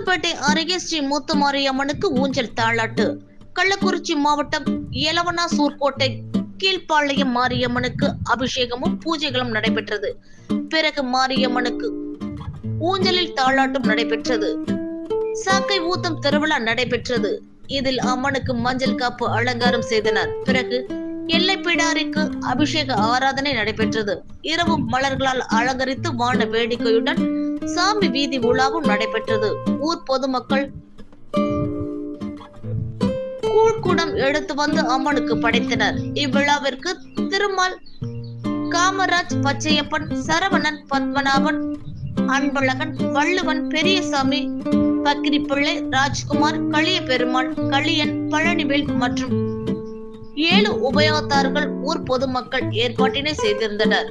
உளுந்தூர்பேட்டை அருகே ஸ்ரீ மூத்தமாரியம்மனுக்கு ஊஞ்சல் தாளாட்டு கள்ளக்குறிச்சி மாவட்டம் எலவனா சூர்கோட்டை கீழ்ப்பாளையம் மாரியம்மனுக்கு அபிஷேகமும் பூஜைகளும் நடைபெற்றது. பிறகு மாரியம்மனுக்கு ஊஞ்சலில் தாளாட்டும் நடைபெற்றது. சாக்கை ஊத்தம் திருவிழா நடைபெற்றது. இதில் அம்மனுக்கு மஞ்சள் காப்பு அலங்காரம் செய்தனர். பிறகு எல்லை பிடாரிக்கு அபிஷேக ஆராதனை நடைபெற்றது. இரவு மலர்களால் அலங்கரித்து வான வேடிக்கையுடன் சாமி வீதி உலாவும் நடைபெற்றது. ஊர் பொதுமக்கள் கூழ்குடம் எடுத்து வந்து அம்மனுக்கு படைத்தனர். இவ்விழாவிற்கு திருமால் காமராஜ் பச்சையப்பன் சரவணன் பத்மநாபன் அன்பழகன் வள்ளுவன் பெரியசாமி பக்கிரிப்பிள்ளை ராஜ்குமார் களிய பெருமாள் களியன் பழனிவேல் மற்றும் ஏழு உபயோகத்தார்கள் ஊர் பொதுமக்கள் ஏற்பாட்டினை செய்திருந்தனர்.